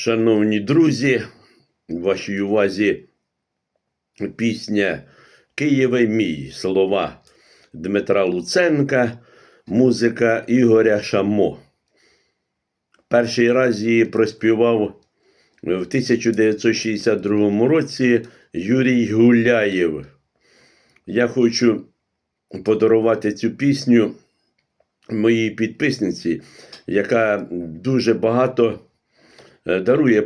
Шановні друзі, вашій увазі пісня Києве мій слова Дмитра Луценка, музика Ігоря Шамо. Перший раз її проспівав в 1962 році Юрій Гуляєв. Я хочу подарувати цю пісню моїй підписниці, яка дуже багато дарує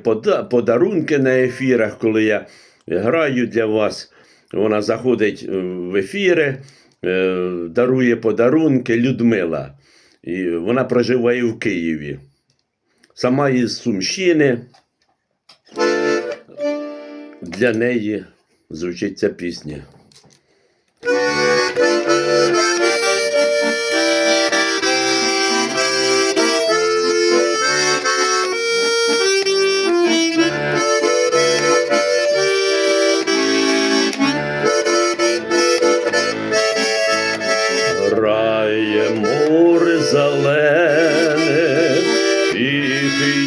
подарунки на ефірах, коли я граю для вас. Вона заходить е, в ефіри, е, дарує подарунки Людмила. І вона проживає в Києві. Сама із Сумщини. Для неї звучить ця пісня.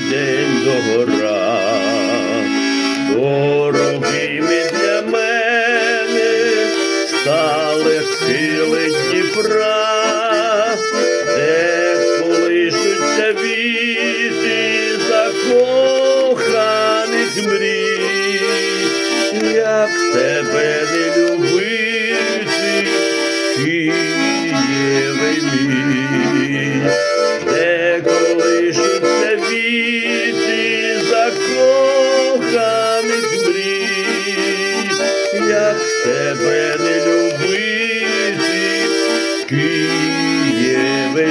Тихий день догора, дорогими для мене стали схили Дніпра, де колишуться віти закоханих мрій, як тебе не любити. Києве мій, тебе не любити, Києве.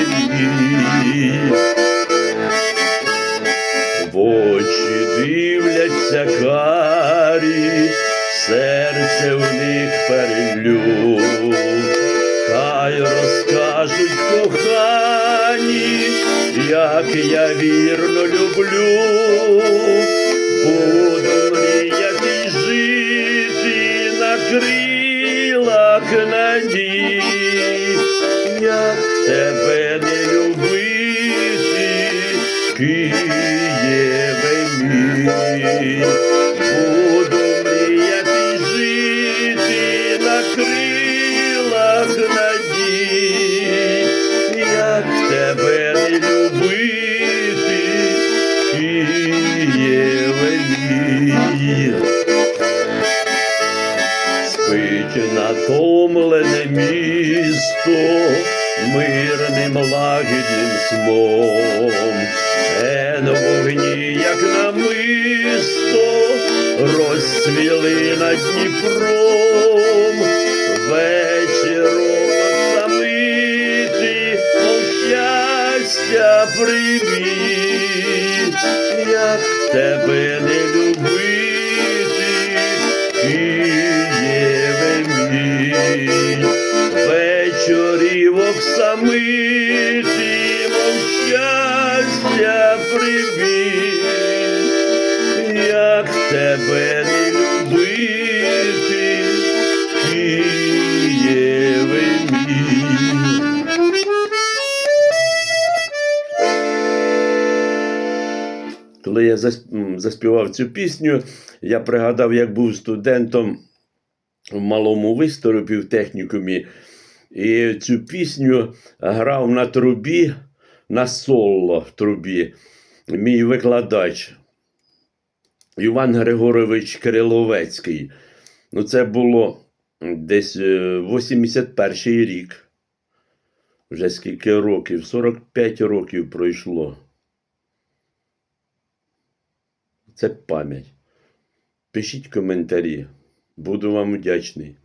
В очі дивляться карі, серце в них перелюб. Хай розкажуть кохані, як я вірно люблю, буду мріяти жити на крилах надій, як тебе не любити, Києве мій, буду мріяти й жити на крилах надій, як тебе не любити, Києве мій. Місто мирним лагідним сном, Ен вогні, як намисто, розцвіли над Дніпром, вечором самити, мов щастя привіт, як тебе не мов щастя привіт, як тебе не любити, Києве мій. Коли я заспівав цю пісню, я пригадав, як був студентом в малому висторопі в технікумі, і цю пісню грав на трубі, на соло в трубі, мій викладач Іван Григорович Кириловецький. Ну, це було десь е, 81 рік. Вже скільки років? 45 років пройшло. Це пам'ять. Пишіть коментарі. Буду вам вдячний.